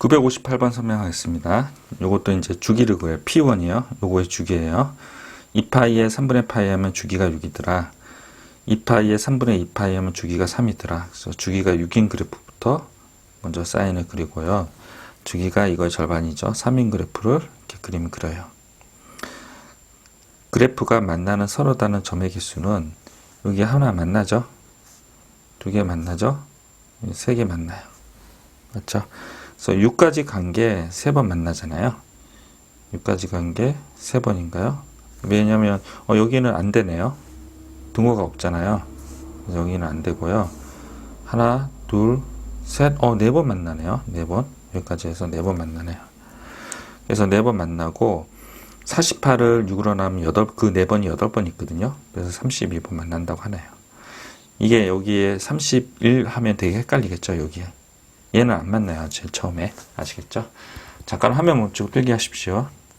958번 설명하겠습니다. 요것도 이제 주기를 구해요. P1이요. 요거의 주기예요. 2파이에 3분의 파이 하면 주기가 6이더라. 2파이에 3분의 2파이 하면 주기가 3이더라. 그래서 주기가 6인 그래프부터 먼저 사인을 그리고요. 주기가 이거의 절반이죠. 3인 그래프를 이렇게 그림 그려요. 그래프가 만나는 서로 다른 점의 개수는 여기 하나 만나죠? 두 개 만나죠? 세 개 만나요. 맞죠? 그래서 6까지 간 게 세 번 만나잖아요. 6까지 간 게 세 번인가요? 왜냐면 어, 여기는 안 되네요. 등호가 없잖아요. 여기는 안 되고요. 하나, 둘, 셋, 어, 네 번 만나네요. 네 번. 여기까지 해서 네 번 만나네요. 그래서 네 번 만나고 48을 6으로 나면 8, 그 네 번이 8번 있거든요. 그래서 32번 만난다고 하네요. 이게 여기에 31 하면 되게 헷갈리겠죠, 여기에. 얘는 안 맞나요, 제일 처음에. 아시겠죠? 잠깐 화면 멈추고 필기하십시오.